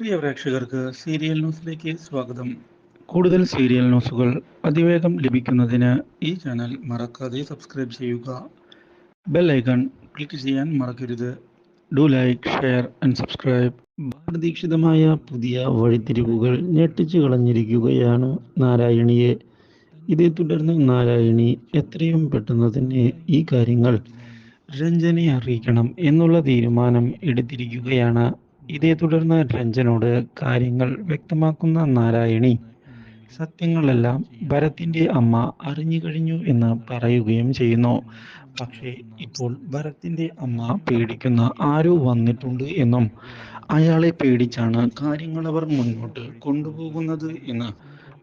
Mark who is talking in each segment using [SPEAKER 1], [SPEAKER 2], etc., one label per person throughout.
[SPEAKER 1] പ്രിയ പ്രേക്ഷകർക്ക് സീരിയൽ ന്യൂസിലേക്ക് സ്വാഗതം. കൂടുതൽ സീരിയൽ ന്യൂസുകൾ അതിവേഗം ലഭിക്കുന്നതിന് ഈ ചാനൽ മറക്കാതെ സബ്സ്ക്രൈബ് ചെയ്യുക. ബെൽ ഐക്കൺ ക്ലിക്ക് ചെയ്യാൻ മറക്കരുത്. Do like share and subscribe. പ്രതീക്ഷിതമായ പുതിയ വഴിത്തിരിവുകൾ ഞെട്ടിച്ചു കളഞ്ഞിരിക്കുകയാണ് നാരായണിയെ. ഇതേ തുടർന്ന് നാരായണി എത്രയും പെട്ടെന്ന് തന്നെ ഈ കാര്യങ്ങൾ രഞ്ജനെ അറിയിക്കണം എന്നുള്ള തീരുമാനം എടുത്തിരിക്കുകയാണ്. ഇതേ തുടർന്ന് രഞ്ജനോട് കാര്യങ്ങൾ വ്യക്തമാക്കുന്ന നാരായണി സത്യങ്ങളെല്ലാം ഭരത്തിന്റെ അമ്മ അറിഞ്ഞു കഴിഞ്ഞു എന്ന് പറയുകയും ചെയ്യുന്നു. പക്ഷേ ഇപ്പോൾ ഭരത്തിന്റെ അമ്മ പേടിക്കുന്ന ആരോ വന്നിട്ടുണ്ട് എന്നും അയാളെ പേടിച്ചാണ് കാര്യങ്ങൾ അവർ മുന്നോട്ട് കൊണ്ടുപോകുന്നത് എന്ന്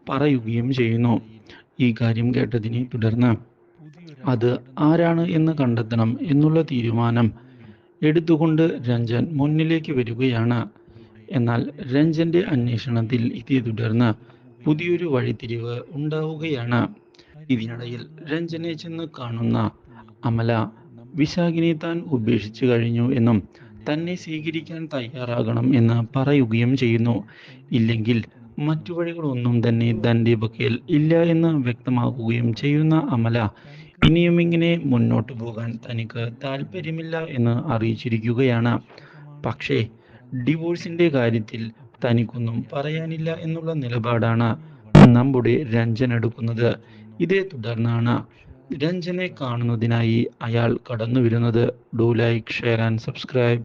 [SPEAKER 1] പറയുകയും ചെയ്യുന്നു. ഈ കാര്യം കേട്ടതിനെ തുടർന്ന് അത് ആരാണ് എന്ന് കണ്ടെത്തണം എന്നുള്ള തീരുമാനം എടുത്തുകൊണ്ട് രഞ്ജൻ മുന്നിലേക്ക് വരികയാണ്. എന്നാൽ രഞ്ജന്റെ അന്വേഷണത്തിൽ ഇതേ തുടർന്ന് പുതിയൊരു വഴിത്തിരിവ് ഉണ്ടാവുകയാണ്. ഇതിനിടയിൽ രഞ്ജനെ ചെന്ന് കാണുന്ന അമല വിശാഖിനെ താൻ ഉപേക്ഷിച്ചു കഴിഞ്ഞു എന്നും തന്നെ സ്വീകരിക്കാൻ തയ്യാറാകണം എന്ന് പറയുകയും ചെയ്യുന്നു. ഇല്ലെങ്കിൽ മറ്റു വഴികളൊന്നും തന്നെ തന്റെ പക്കൽ ഇല്ല എന്ന് വ്യക്തമാക്കുകയും ചെയ്യുന്ന അമല ഇനിയും ഇങ്ങനെ മുന്നോട്ട് പോകാൻ തനിക്ക് താല്പര്യമില്ല എന്ന് അറിയിച്ചിരിക്കുകയാണ്. പക്ഷേ ഡിവോഴ്സിന്റെ കാര്യത്തിൽ തനിക്കൊന്നും പറയാനില്ല എന്നുള്ള നിലപാടാണ് നമ്മുടെ രഞ്ജൻ എടുക്കുന്നത്. ഇതേ തുടർന്നാണ് രഞ്ജനെ കാണുന്നതിനായി അയാൾ കടന്നു വരുന്നത് do like share and subscribe.